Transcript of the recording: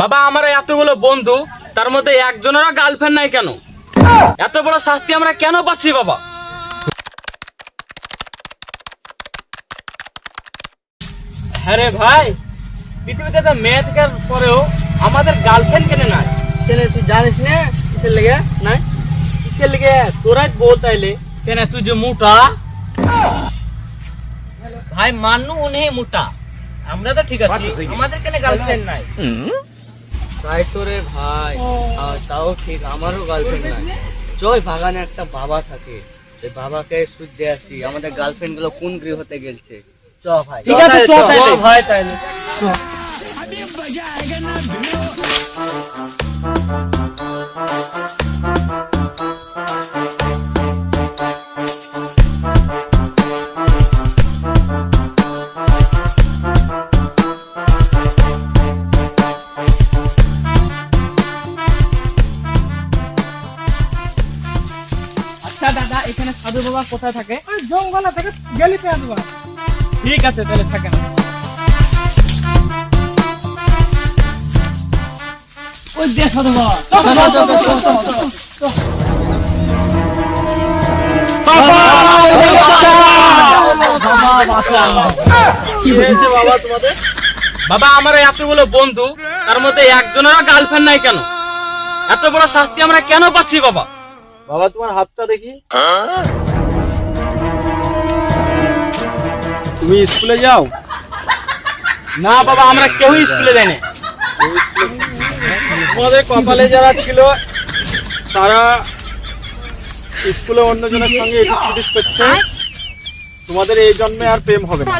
বাবা আমার এতগুলো বন্ধু তার মধ্যে একজনেরও গার্লফ্রেন্ড নাই কেন? এত বড় শাস্তি আমরা কেন পাচ্ছি বাবা? হ্যাঁ রে ভাই পৃথিবীতে তো মেয়ে থাকার পরেও আমাদের গার্লফ্রেন্ড কেন নাই? কেনে তুই জানিস না কিসের লেগে নাই? কিসের লিগে? তোরাই বল তাইলে। কেন তুই যে মোটা। ভাই মান্নু উনি মোটা। আমরা তো ঠিক আছি আমাদের কেন গার্লফ্রেন্ড নাই? তাই তো রে ভাই আর তাও ঠিক আমারও গার্লফ্রেন্ড নাই। জয় বাগানে একটা বাবা থাকে। ওই বাবাকে শুদ্ধে আসি। আমাদের গার্লফ্রেন্ডগুলো কোন গৃহতে গেলছে? চ ভাই। ঠিক আছে চ। ভাই তাইলে আচ্ছা দাদা এখানে সাধু বাবা কোথায় থাকে? জঙ্গলে থেকে গেলিতে আসবা ঠিক আছে তাহলে থাকে না ওই যে সাধু বাবা। কি হয়েছে বাবা তোমাদের? বাবা আমার এতগুলো বন্ধু তার মধ্যে একজনেরও গার্লফ্রেন্ড নাই কেন? এত বড় শাস্তি আমরা কেন পাচ্ছি বাবা? বাবা তোমার হাতটা দেখি। তুমি স্কুলে যাও? না বাবা আমরা কেউই স্কুলে যাই না তোমাদের কপালে যারা ছিল তারা স্কুলে অন্যজনের সঙ্গে এডিস করছে। তোমাদের এই জন্মে আর প্রেম হবে না।